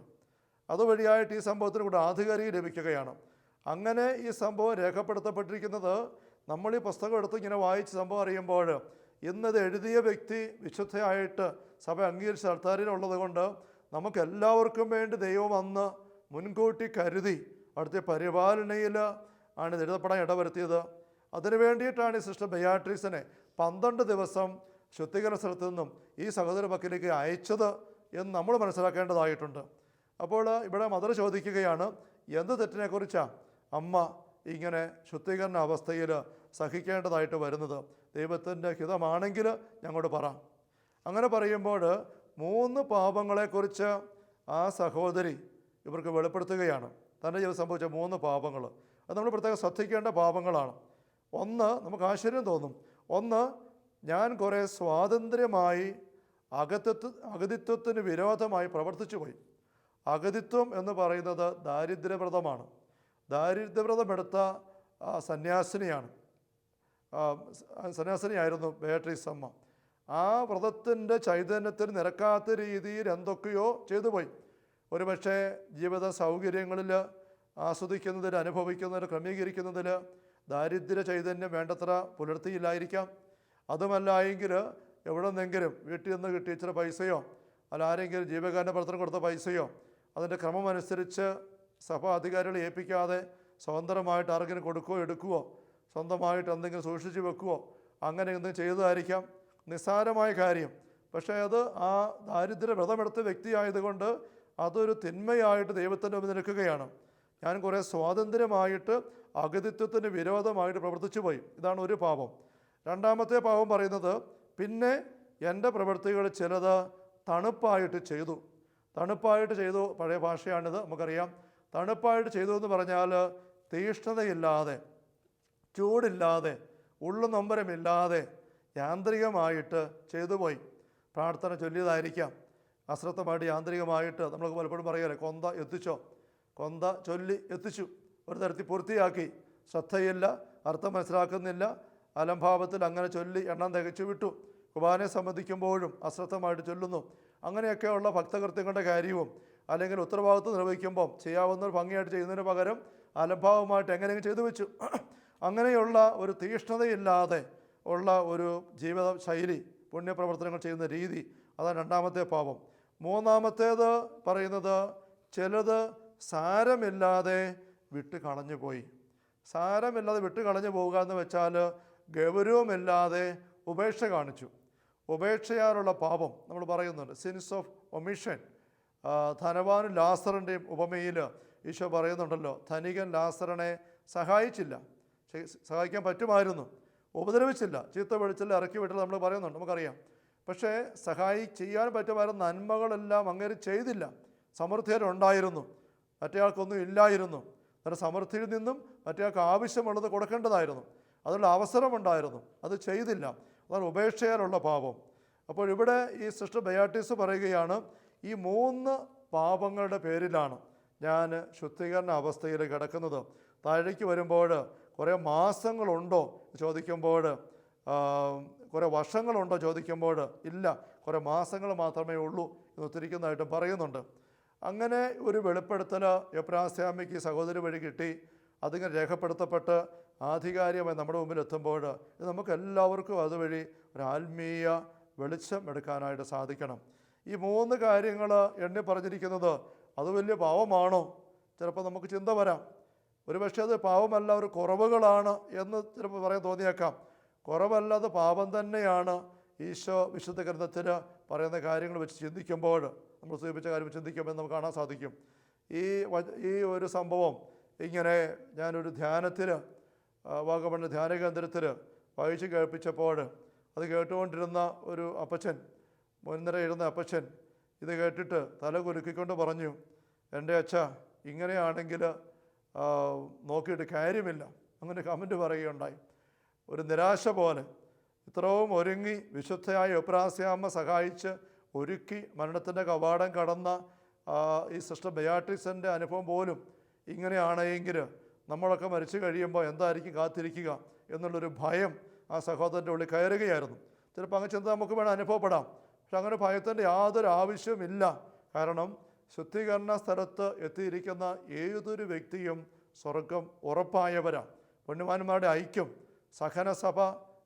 അതുവഴിയായിട്ട് ഈ സംഭവത്തിന് കൂടെ ആധികാരിക ലഭിക്കുകയാണ്. അങ്ങനെ ഈ സംഭവം രേഖപ്പെടുത്തപ്പെട്ടിരിക്കുന്നത് നമ്മൾ ഈ പുസ്തകം എടുത്ത് ഇങ്ങനെ വായിച്ച് സംഭവം അറിയുമ്പോൾ ഇന്നത് എഴുതിയ വ്യക്തി വിശുദ്ധയായിട്ട് സഭ അംഗീകരിച്ച അൾത്താരിലുള്ളത് കൊണ്ട് നമുക്കെല്ലാവർക്കും വേണ്ടി ദൈവം അന്ന് മുൻകൂട്ടി കരുതി അവിടുത്തെ പരിപാലനയിൽ ആണ് ഇത് എഴുതപ്പെടാൻ ഇടവരുത്തിയത്. അതിനു വേണ്ടിയിട്ടാണ് ഈ സിസ്റ്റർ ബയാട്രീസിനെ പന്ത്രണ്ട് ദിവസം ശുദ്ധീകരണ സ്ഥലത്തു നിന്നും ഈ സഹോദര പക്കലേക്ക് അയച്ചത് എന്ന് നമ്മൾ മനസ്സിലാക്കേണ്ടതായിട്ടുണ്ട്. അപ്പോൾ ഇവിടെ മദർ ചോദിക്കുകയാണ് എന്ത് തെറ്റിനെക്കുറിച്ചാണ് അമ്മ ഇങ്ങനെ ശുദ്ധീകരണ അവസ്ഥയിൽ സഹിക്കേണ്ടതായിട്ട് വരുന്നത്. ദൈവത്തിന്റെ ഹിതമാണെങ്കിൽ ഞങ്ങളോട് പറ. അങ്ങനെ പറയുമ്പോൾ മൂന്ന് പാപങ്ങളെക്കുറിച്ച് ആ സഹോദരി ഇവർക്ക് വെളിപ്പെടുത്തുകയാണ്. തന്റെ ജീവിതം സംഭവിച്ച മൂന്ന് പാപങ്ങൾ. അത് നമ്മൾ പ്രത്യേകം ശ്രദ്ധിക്കേണ്ട പാപങ്ങളാണ്. ഒന്ന് നമുക്ക് ആശ്ചര്യം തോന്നും. ഒന്ന് ഞാൻ കുറേ സ്വാതന്ത്ര്യമായി അകത്വ അഗതിത്വത്തിന് വിരോധമായി പ്രവർത്തിച്ചു പോയി. അഗതിത്വം എന്ന് പറയുന്നത് ദാരിദ്ര്യവ്രതമാണ് ദാരിദ്ര്യവ്രതമെടുത്ത സന്യാസിനിയാണ്. സന്യാസിനിയായിരുന്നു ബേട്രീസ് അമ്മ. ആ വ്രതത്തിന്റെ ചൈതന്യത്തിന് നിരക്കാത്ത രീതിയിൽ എന്തൊക്കെയോ ചെയ്തു പോയി ഒരുപക്ഷെ ജീവിത സൗകര്യങ്ങളിൽ ആസ്വദിക്കുന്നതിൽ അനുഭവിക്കുന്നതിൽ ക്രമീകരിക്കുന്നതിൽ ദാരിദ്ര്യ ചൈതന്യം വേണ്ടത്ര പുലർത്തിയില്ലായിരിക്കാം. അതുമല്ല എങ്കിൽ എവിടെ നിന്നെങ്കിലും വീട്ടിൽ നിന്ന് കിട്ടിയ ഇച്ചിരി പൈസയോ അല്ല ആരെങ്കിലും ജീവകാരുണ്യ പ്രവർത്തനം കൊടുത്ത പൈസയോ അതിന്റെ ക്രമമനുസരിച്ച് സഭാ അധികാരികളെ ഏൽപ്പിക്കാതെ സ്വതന്ത്രമായിട്ട് ആർക്കിനും കൊടുക്കുകയോ എടുക്കുകയോ സ്വന്തമായിട്ട് എന്തെങ്കിലും സൂക്ഷിച്ച് വെക്കുകയോ അങ്ങനെ എന്തെങ്കിലും ചെയ്തതായിരിക്കാം. നിസ്സാരമായ കാര്യം. പക്ഷേ അത് ആ ദാരിദ്ര്യ വ്രതമെടുത്ത വ്യക്തിയായതുകൊണ്ട് അതൊരു തിന്മയായിട്ട് ദൈവത്തിന്റെ മുമ്പിൽ നിൽക്കുകയാണ്. ഞാൻ കുറേ സ്വാതന്ത്ര്യമായിട്ട് അഗതിത്വത്തിന് വിരോധമായിട്ട് പ്രവർത്തിച്ചു പോയി. ഇതാണ് ഒരു പാപം. രണ്ടാമത്തെ പാപം പറയുന്നത് പിന്നെ എന്റെ പ്രവൃത്തികൾ ചിലത് തണുപ്പായിട്ട് ചെയ്തു. തണുപ്പായിട്ട് ചെയ്തു പഴയ ഭാഷയാണിത് നമുക്കറിയാം. തണുപ്പായിട്ട് ചെയ്തു എന്ന് പറഞ്ഞാൽ തീഷ്ണതയില്ലാതെ ചൂടില്ലാതെ ഉള്ളു നൊമ്പരമില്ലാതെ യാന്ത്രികമായിട്ട് ചെയ്തു പോയി പ്രാർത്ഥന ചൊല്ലിയതായിരിക്കാം. അശ്രദ്ധമായിട്ട് യാന്ത്രികമായിട്ട് നമ്മൾക്ക് പലപ്പോഴും പറയുമല്ലേ കൊന്ത എത്തിച്ചോ? കൊന്ത ചൊല്ലി എത്തിച്ചു. ഒരു തരത്തിൽ പൂർത്തിയാക്കി. ശ്രദ്ധയില്ല അർത്ഥം മനസ്സിലാക്കുന്നില്ല അലംഭാവത്തിൽ അങ്ങനെ ചൊല്ലി എണ്ണം തികച്ചു വിട്ടു. കുർബാനയെ സംബന്ധിക്കുമ്പോഴും അശ്രദ്ധമായിട്ട് ചൊല്ലുന്നു. അങ്ങനെയൊക്കെയുള്ള ഭക്തകൃത്യങ്ങളുടെ കാര്യവും അല്ലെങ്കിൽ ഉത്തരവാദിത്വം നിർവഹിക്കുമ്പം ചെയ്യാവുന്ന ഭംഗിയായിട്ട് ചെയ്യുന്നതിന് പകരം അലംഭാവമായിട്ട് എങ്ങനെയെങ്കിലും ചെയ്തു വെച്ചു. അങ്ങനെയുള്ള ഒരു തീഷ്ണതയില്ലാതെ ഉള്ള ഒരു ജീവിത ശൈലി പുണ്യപ്രവർത്തനങ്ങൾ ചെയ്യുന്ന രീതി അതാണ് രണ്ടാമത്തെ പാപം. മൂന്നാമത്തേത് പറയുന്നത് ചിലത് സാരമില്ലാതെ വിട്ട് കളഞ്ഞു പോയി സാരമില്ലാതെ വിട്ട് കളഞ്ഞു പോവുക എന്ന് വെച്ചാൽ ഗൗരവമില്ലാതെ ഉപേക്ഷ കാണിച്ചു. ഉപേക്ഷയാറുള്ള പാപം നമ്മൾ പറയുന്നുണ്ട്. സിൻസ് ഓഫ് ഒമിഷൻ ധനവാനും ലാസറിന്റെയും ഉപമയിൽ ഈശോ പറയുന്നുണ്ടല്ലോ ധനികൻ ലാസറിനെ സഹായിച്ചില്ല. സഹായിക്കാൻ പറ്റുമായിരുന്നു. ഉപദ്രവിച്ചില്ല. ചീത്ത വെളിച്ചില്ല ഇറക്കി വിട്ടില്ല നമ്മൾ പറയുന്നുണ്ട്. നമുക്കറിയാം. പക്ഷേ സഹായി ചെയ്യാൻ പറ്റുമായിരുന്ന നന്മകളെല്ലാം അങ്ങേര് ചെയ്തില്ല. സമൃദ്ധിയിലുണ്ടായിരുന്നു. മറ്റേയാൾക്കൊന്നും ഇല്ലായിരുന്നു. അന്നേരം സമൃദ്ധിയിൽ നിന്നും മറ്റേയാൾക്ക് ആവശ്യമുള്ളത് കൊടുക്കേണ്ടതായിരുന്നു. അതിനുള്ള അവസരമുണ്ടായിരുന്നു. അത് ചെയ്തില്ല. അതാണ് ഉപേക്ഷയാലുള്ള പാപം. അപ്പോൾ ഇവിടെ ഈ സിസ്റ്റർ ബയാട്ടിസ് പറയുകയാണ് ഈ മൂന്ന് പാപങ്ങളുടെ പേരിലാണ് ഞാൻ ശുദ്ധീകരണ അവസ്ഥയിൽ കിടക്കുന്നത്. താഴേക്ക് വരുമ്പോൾ കുറേ മാസങ്ങളുണ്ടോ ചോദിക്കുമ്പോൾ കുറേ വർഷങ്ങളുണ്ടോ ചോദിക്കുമ്പോൾ? ഇല്ല. കുറേ മാസങ്ങൾ മാത്രമേ ഉള്ളൂ എന്ന് ഉത്തരിക്കുന്നതായിട്ടും പറയുന്നുണ്ട്. അങ്ങനെ ഒരു വെളിപ്പെടുത്തൽ എപ്രാസ്യാമിക്ക് സഹോദരി വഴി കിട്ടി. അതിങ്ങനെ രേഖപ്പെടുത്തപ്പെട്ട് ആധികാരികമായി നമ്മുടെ മുമ്പിൽ എത്തുമ്പോൾ ഇത് നമുക്ക് എല്ലാവർക്കും അതുവഴി ഒരു ആത്മീയ വെളിച്ചം എടുക്കാനായിട്ട് സാധിക്കണം. ഈ മൂന്ന് കാര്യങ്ങൾ എണ്ണി പറഞ്ഞിരിക്കുന്നത് അത് വലിയ പാവമാണോ ചിലപ്പോൾ നമുക്ക് ചിന്ത വരാം. ഒരു പക്ഷേ അത് പാപമല്ല ഒരു കുറവുകളാണ് എന്ന് ചിലപ്പോൾ പറയാൻ തോന്നിയേക്കാം. കുറവല്ല അത് പാപം തന്നെയാണ് ഈശോ വിശുദ്ധ ഗ്രന്ഥത്തിൽ പറയുന്ന കാര്യങ്ങൾ വെച്ച് ചിന്തിക്കുമ്പോൾ നമ്മൾ സൂചിപ്പിച്ച കാര്യം ചിന്തിക്കുമ്പോൾ നമുക്ക് കാണാൻ സാധിക്കും. ഈ ഈ ഒരു സംഭവം ഇങ്ങനെ ഞാനൊരു ധ്യാനത്തിൽ വാഗമണ് ധ്യാന കേന്ദ്രത്തിൽ വായിച്ച് കേൾപ്പിച്ചപ്പോൾ അത് കേട്ടുകൊണ്ടിരുന്ന ഒരു അപ്പച്ചൻ മുൻനിര ഇരുന്ന അപ്പച്ചൻ ഇത് കേട്ടിട്ട് തല കുലുക്കിക്കൊണ്ട് പറഞ്ഞു എന്റെ അച്ഛ ഇങ്ങനെയാണെങ്കിൽ നോക്കിയിട്ട് കാര്യമില്ല. അങ്ങനെ കമന്റ് പറയുകയുണ്ടായി. ഒരു നിരാശ പോലെ. ഇത്രയും ഒരുങ്ങി വിശുദ്ധയായ ഒപ്രാസ്യാമ്മ സഹായിച്ച് ഒരുക്കി മരണത്തിന്റെ കവാടം കടന്ന ഈ സിസ്റ്റർ ബയാട്രിക്സിന്റെ അനുഭവം പോലും ഇങ്ങനെയാണെങ്കിൽ നമ്മളൊക്കെ മരിച്ചു കഴിയുമ്പോൾ എന്തായിരിക്കും കാത്തിരിക്കുക എന്നുള്ളൊരു ഭയം ആ സഹോദരന്റെ ഉള്ളിൽ കയറുകയായിരുന്നു. ചിലപ്പോൾ അങ്ങനെ ചിന്ത നമുക്ക് വേണം അനുഭവപ്പെടാം. പക്ഷെ അങ്ങനെ ഭയത്തിന്റെ യാതൊരു ആവശ്യമില്ല കാരണം ശുദ്ധീകരണ സ്ഥലത്ത് എത്തിയിരിക്കുന്ന ഏതൊരു വ്യക്തിയും സ്വർഗം ഉറപ്പായവരാണ്. പുണ്യവാന്മാരുടെ ഐക്യം സഹനസഭ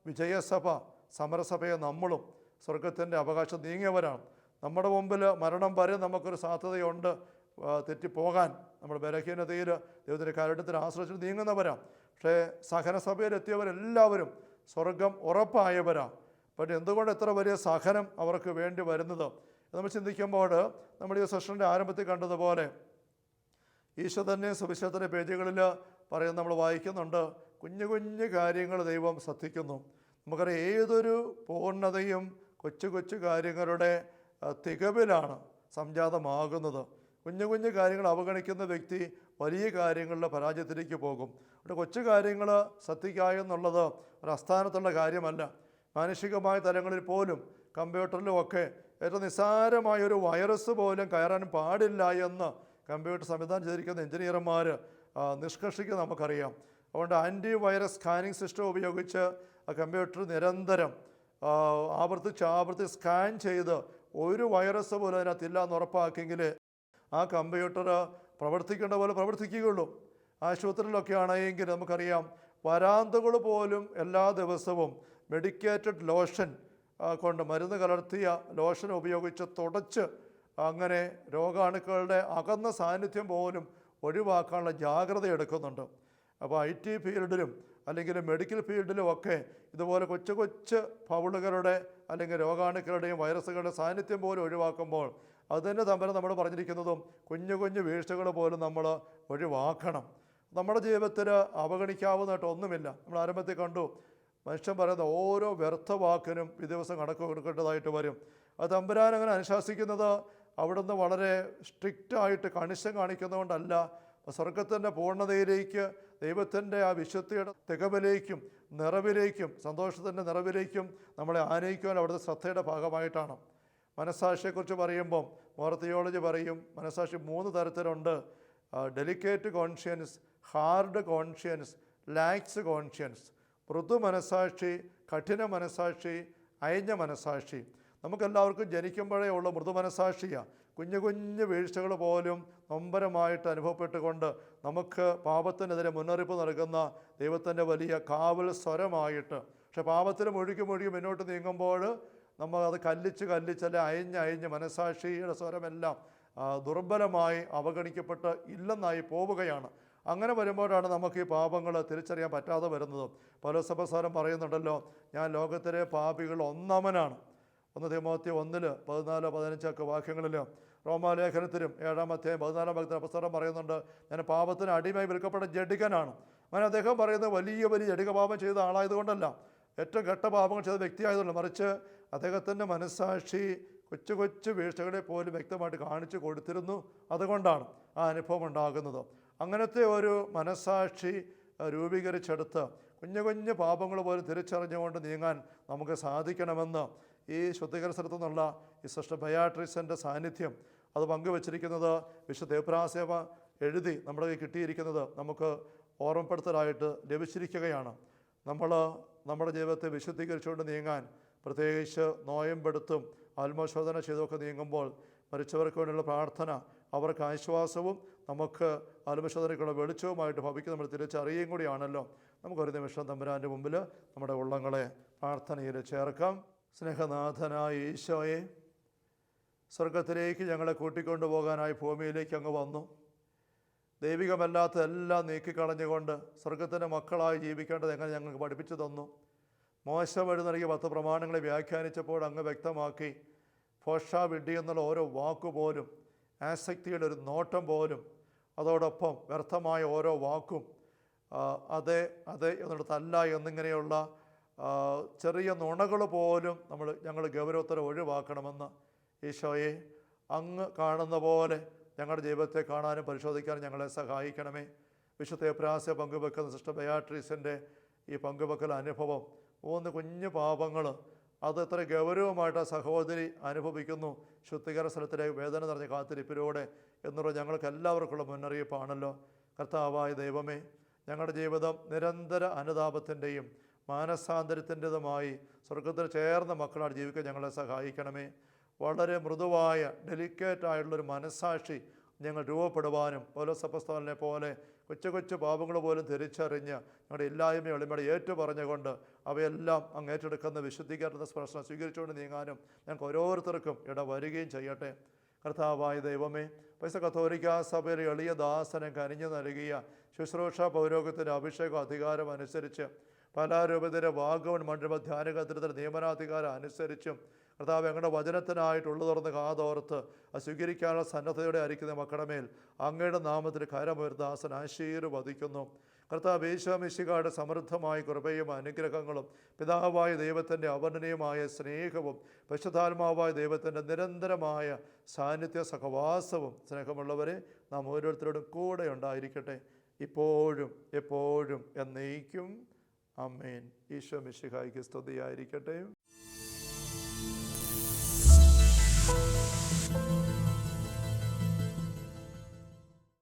വിജയസഭ സമരസഭയെ നമ്മളും സ്വർഗത്തിന്റെ അവകാശം നീങ്ങിയവരാണ്. നമ്മുടെ മുമ്പിൽ മരണം വരെ നമുക്കൊരു സാധ്യതയുണ്ട് തെറ്റിപ്പോകാൻ. നമ്മൾ ബലഹീനതയിൽ ദൈവത്തിന്റെ കാരുണ്യത്തിന് ആശ്രയിച്ച് നീങ്ങുന്നവരാണ്. പക്ഷേ സഹനസഭയിലെത്തിയവരെല്ലാവരും സ്വർഗം ഉറപ്പായവരാണ്. പക്ഷേ എന്തുകൊണ്ട് എത്ര വലിയ സഹനം അവർക്ക് വേണ്ടി വരുന്നത്? നമ്മൾ ചിന്തിക്കുമ്പോൾ നമ്മൾ ഈ സെഷന്റെ ആരംഭത്തിൽ കണ്ടതുപോലെ ഈശോ തന്നെ സുവിശേഷത്തിന്റെ പേജുകളിൽ പറയുന്ന നമ്മൾ വായിക്കുന്നുണ്ട്. കുഞ്ഞു കുഞ്ഞു കാര്യങ്ങൾ ദൈവം ശ്രദ്ധിക്കുന്നു. നമുക്കറിയാം ഏതൊരു പൂർണതയും കൊച്ചു കൊച്ചു കാര്യങ്ങളുടെ തികവിലാണ് സംജാതമാകുന്നത്. കുഞ്ഞു കുഞ്ഞു കാര്യങ്ങൾ അവഗണിക്കുന്ന വ്യക്തി വലിയ കാര്യങ്ങളുടെ പരാജയത്തിലേക്ക് പോകും. അവിടെ കൊച്ചു കാര്യങ്ങൾ ശ്രദ്ധിക്കുക എന്നുള്ളത് ഒരു അസ്ഥാനത്തുള്ള കാര്യമല്ല. മാനുഷികമായ തലങ്ങളിൽ പോലും കമ്പ്യൂട്ടറിലും ഒക്കെ ഏറ്റവും നിസ്സാരമായ ഒരു വൈറസ് പോലും കയറാൻ പാടില്ല എന്ന് കമ്പ്യൂട്ടർ സംവിധാനം ചെയ്തിരിക്കുന്ന എഞ്ചിനീയർമാർ നിഷ്കർഷിക്കുന്നത് നമുക്കറിയാം. അതുകൊണ്ട് ആന്റി വൈറസ് സ്കാനിങ് സിസ്റ്റം ഉപയോഗിച്ച് കമ്പ്യൂട്ടർ നിരന്തരം ആവർത്തിച്ച് ആവർത്തി സ്കാൻ ചെയ്ത് ഒരു വൈറസ് പോലും അതിനകത്തില്ല എന്ന് ഉറപ്പാക്കിയെങ്കിൽ ആ കമ്പ്യൂട്ടർ പ്രവർത്തിക്കേണ്ട പോലെ പ്രവർത്തിക്കുകയുള്ളൂ. ആശുപത്രിയിലൊക്കെ ആണെങ്കിൽ നമുക്കറിയാം വരാന്തകൾ പോലും എല്ലാ ദിവസവും മെഡിക്കേറ്റഡ് ലോഷൻ കൊണ്ട് മരുന്ന് കലർത്തിയ ലോഷൻ ഉപയോഗിച്ച് തുടച്ച് അങ്ങനെ രോഗാണുക്കളുടെ അകന്ന സാന്നിധ്യം പോലും ഒഴിവാക്കാനുള്ള ജാഗ്രത എടുക്കുന്നുണ്ട്. അപ്പോൾ ഐ ടി ഫീൽഡിലും അല്ലെങ്കിൽ മെഡിക്കൽ ഫീൽഡിലും ഒക്കെ ഇതുപോലെ കൊച്ചു കൊച്ചു ഫൗളുകളുടെ അല്ലെങ്കിൽ രോഗാണുക്കളുടെയും വൈറസുകളുടെ സാന്നിധ്യം പോലും ഒഴിവാക്കുമ്പോൾ അതുതന്നെ തമ്മിൽ നമ്മൾ പറഞ്ഞിരിക്കുന്നതും കുഞ്ഞു കുഞ്ഞു വീഴ്ചകൾ പോലും നമ്മൾ ഒഴിവാക്കണം. നമ്മുടെ ജീവിതത്തിൽ അവഗണിക്കാവുന്നതായിട്ട് ഒന്നുമില്ല. നമ്മൾ ആരംഭത്തിൽ കണ്ടു മനുഷ്യൻ പറയുന്ന ഓരോ വ്യർത്ഥ വാക്കിനും ഈ ദിവസം കണക്ക് കൊടുക്കേണ്ടതായിട്ട് വരും. അത് തമ്പുരാൻ അങ്ങനെ അനുശാസിക്കുന്നത് അവിടുന്ന് വളരെ സ്ട്രിക്റ്റായിട്ട് കണിശം കാണിക്കുന്നതുകൊണ്ടല്ല. സ്വർഗത്തിന്റെ പൂർണതയിലേക്ക് ദൈവത്തിന്റെ ആ വിശുദ്ധിയുടെ തികവിലേക്കും നിറവിലേക്കും സന്തോഷത്തിന്റെ നിറവിലേക്കും നമ്മളെ ആനയിക്കുവാൻ അവിടുത്തെ ശ്രദ്ധയുടെ ഭാഗമായിട്ടാണ്. മനസ്സാക്ഷിയെക്കുറിച്ച് പറയുമ്പം മോർ തിയോളജി പറയും മനസ്സാക്ഷി മൂന്ന് തരത്തിലുണ്ട്. Delicate conscience hard conscience lax conscience മൃദു മനസാക്ഷി കഠിന മനസാക്ഷി അയഞ്ഞ മനസാക്ഷി നമുക്കെല്ലാവർക്കും ജനിക്കുമ്പോഴേ ഉള്ള മൃദു മനസാക്ഷിയാണ് കുഞ്ഞു കുഞ്ഞു വീഴ്ചകൾ പോലും നൊമ്പരമായിട്ട് അനുഭവപ്പെട്ടുകൊണ്ട് നമുക്ക് പാപത്തിനെതിരെ മുന്നറിയിപ്പ് നൽകുന്ന ദൈവത്തിന്റെ വലിയ കാവൽ സ്വരമായിട്ട്. പക്ഷെ പാപത്തിൽ മുഴുകി മുഴുകി മുന്നോട്ട് നീങ്ങുമ്പോൾ നമ്മൾ അത് കല്ലിച്ച് കല്ലിച്ചല്ല അയഞ്ഞ് അയഞ്ഞ് മനസാക്ഷിയുടെ സ്വരമെല്ലാം ദുർബലമായി അവഗണിക്കപ്പെട്ട് ഇല്ലെന്നായി പോവുകയാണ്. അങ്ങനെ വരുമ്പോഴാണ് നമുക്ക് ഈ പാപങ്ങൾ തിരിച്ചറിയാൻ പറ്റാതെ വരുന്നത്. പൗലോസഭസാരം പറയുന്നുണ്ടല്ലോ ഞാൻ ലോകത്തിലെ പാപികൾ ഒന്നാമനാണ് ഒന്ന് തിമോത്തി ഒന്നിൽ പതിനാല് പതിനഞ്ചൊക്കെ വാക്യങ്ങളിൽ റോമാലേഖനത്തിലും ഏഴാം പതിനാലാം ഭക്തി പുസ്തകം പറയുന്നുണ്ട് ഞാൻ പാപത്തിന് അടിമയായി വിൽക്കപ്പെട്ട ജഡികനാണ്. അങ്ങനെ അദ്ദേഹം പറയുന്നത് വലിയ വലിയ ജഡിക പാപം ചെയ്ത ആളായതുകൊണ്ടല്ല ഏറ്റവും ഘട്ട പാപങ്ങൾ ചെയ്ത വ്യക്തിയായതുകൊണ്ട് മറിച്ച് അദ്ദേഹത്തിന്റെ മനസ്സാക്ഷി കൊച്ചു കൊച്ചു വീഴ്ചകളെ പോലും വ്യക്തമായിട്ട് കാണിച്ചു കൊടുത്തിരുന്നു. അതുകൊണ്ടാണ് ആ അനുഭവം ഉണ്ടാകുന്നത്. അങ്ങനത്തെ ഒരു മനസാക്ഷി രൂപീകരിച്ചെടുത്ത് കുഞ്ഞു കുഞ്ഞു പാപങ്ങൾ പോലും തിരിച്ചറിഞ്ഞുകൊണ്ട് നീങ്ങാൻ നമുക്ക് സാധിക്കണമെന്ന് ഈ ശുദ്ധീകരണ സ്ഥലത്തു നിന്നുള്ള ഈ സിസ്റ്റർ ബയാട്രിസിന്റെ സാന്നിധ്യം അത് പങ്കുവച്ചിരിക്കുന്നത് വിശുദ്ധ ദേവപ്രാസേവ എഴുതി നമ്മുടെ കിട്ടിയിരിക്കുന്നത് നമുക്ക് ഓർമ്മപ്പെടുത്തലായിട്ട് ലഭിച്ചിരിക്കുകയാണ്. നമ്മൾ നമ്മുടെ ജീവിതത്തെ വിശുദ്ധീകരിച്ചുകൊണ്ട് നീങ്ങാൻ പ്രത്യേകിച്ച് നോയമ്പെടുത്തും ആത്മശോധന ചെയ്തൊക്കെ നീങ്ങുമ്പോൾ മരിച്ചവർക്ക് വേണ്ടിയുള്ള പ്രാർത്ഥന അവർക്ക് ആശ്വാസവും നമുക്ക് ആത്മശോധനയ്ക്കുള്ള വെളിച്ചവുമായിട്ട് ഭവിക്കുന്ന നമ്മൾ തിരിച്ചറിയുകയും കൂടിയാണല്ലോ. നമുക്കൊരു നിമിഷം തമ്പുരാന്റെ മുമ്പിൽ നമ്മുടെ ഉള്ളങ്ങളെ പ്രാർത്ഥനയിൽ ചേർക്കാം. സ്നേഹനാഥനായ ഈശോയെ സ്വർഗത്തിലേക്ക് ഞങ്ങളെ കൂട്ടിക്കൊണ്ടുപോകാനായി ഭൂമിയിലേക്ക് അങ്ങ് വന്നു. ദൈവികമല്ലാത്ത എല്ലാം നീക്കിക്കളഞ്ഞുകൊണ്ട് സ്വർഗത്തിന്റെ മക്കളായി ജീവിക്കേണ്ടത് എങ്ങനെ ഞങ്ങൾക്ക് പഠിപ്പിച്ചു തന്നു. മോശ വഴി നൽകിയ പത്ത് പ്രമാണങ്ങളെ വ്യാഖ്യാനിച്ചപ്പോൾ അങ്ങ് വ്യക്തമാക്കി ഫോഷ വിഡ്ഢി എന്നുള്ള ഓരോ വാക്കുപോലും ആസക്തിയുടെ ഒരു നോട്ടം പോലും അതോടൊപ്പം വ്യർത്ഥമായ ഓരോ വാക്കും അതെ അതെ എന്നിടത്തല്ല എന്നിങ്ങനെയുള്ള ചെറിയ നുണകൾ പോലും നമ്മൾ ഞങ്ങൾ ഗൗരവത്തോടെ ഒഴിവാക്കണമെന്ന് ഈശോയെ അങ്ങ് കാണുന്ന പോലെ ഞങ്ങളുടെ ജീവിതത്തെ കാണാനും പരിശോധിക്കാനും ഞങ്ങളെ സഹായിക്കണമേ. വിശുദ്ധ പ്രാസ്യ പങ്കുവെക്കുന്ന സിസ്റ്റർ ബയാട്രീസിന്റെ ഈ പങ്കുവെക്കൽ അനുഭവം മൂന്ന് കുഞ്ഞു പാപങ്ങൾ അത് എത്ര ഗൗരവമായിട്ട് സഹോദരി അനുഭവിക്കുന്നു. ശുദ്ധീകരണ സ്ഥലത്തിലെ വേദന നിറഞ്ഞ കാത്തിരിപ്പിലൂടെ എന്നുള്ള ഞങ്ങൾക്ക് എല്ലാവർക്കുള്ള മുന്നറിയിപ്പാണല്ലോ. കർത്താവായ ദൈവമേ ഞങ്ങളുടെ ജീവിതം നിരന്തര അനുതാപത്തിന്റെയും മാനസാന്തരത്തിന്റെതുമായി സ്വർഗത്തിൽ ചേർന്ന മക്കളാണ് ജീവിക്കാൻ ഞങ്ങളെ സഹായിക്കണമേ. വളരെ മൃദുവായ ഡെലിക്കേറ്റ് മനസ്സാക്ഷി ഞങ്ങൾ രൂപപ്പെടുവാനും പൗലോസപ്പസ്തോലിനെ പോലെ കൊച്ചു കൊച്ചു പാപങ്ങൾ പോലും തിരിച്ചറിഞ്ഞ് ഞങ്ങളുടെ ഇല്ലായ്മ എളിമയുടെ ഏറ്റു പറഞ്ഞുകൊണ്ട് അവയെല്ലാം അങ്ങ് ഏറ്റെടുക്കുന്ന വിശുദ്ധീകരണ സ്പർശനം സ്വീകരിച്ചുകൊണ്ട് നീങ്ങാനും ഞങ്ങൾക്ക് ഓരോരുത്തർക്കും ഇട വരികയും ചെയ്യട്ടെ. കർത്താവായ ദൈവമേ പൈസ കത്തോലിക്ക സഭയിൽ എളിയ ദാസനം കനിഞ്ഞു നൽകിയ ശുശ്രൂഷ പൗരോഗത്തിന്റെ അഭിഷേക അധികാരം അനുസരിച്ച് പലാരൂപത്തിന്റെ വാഗവൻ മണ്ഡപ ധ്യാനകേന്ദ്രത്തിന്റെ നിയമനാധികാരം അനുസരിച്ചും കർത്താവ് ഞങ്ങളുടെ വചനത്തിനായിട്ടുള്ളു തുറന്ന് കാതോർത്ത് സ്വീകരിക്കാനുള്ള സന്നദ്ധതയോടെ ആയിരിക്കുന്ന മക്കളുടെ അങ്ങയുടെ നാമത്തിൽ കരമുയർത്ത ദാസൻ ആശീർവദിക്കുന്നു. കർത്താവ് യേശോമിശികായുടെ സമൃദ്ധമായ കൃപയും അനുഗ്രഹങ്ങളും പിതാവായ ദൈവത്തിന്റെ അവർണനീയമായ സ്നേഹവും പശുധാത്മാവായ ദൈവത്തിന്റെ നിരന്തരമായ സാന്നിധ്യ സഹവാസവും സ്നേഹമുള്ളവരെ നാം ഓരോരുത്തരോടും കൂടെ ഉണ്ടായിരിക്കട്ടെ. ഇപ്പോഴും എപ്പോഴും എന്നേക്കും. അമ്മേൻ ഈശോ മിശിഹായിക്ക് സ്തുതിയായിരിക്കട്ടെ.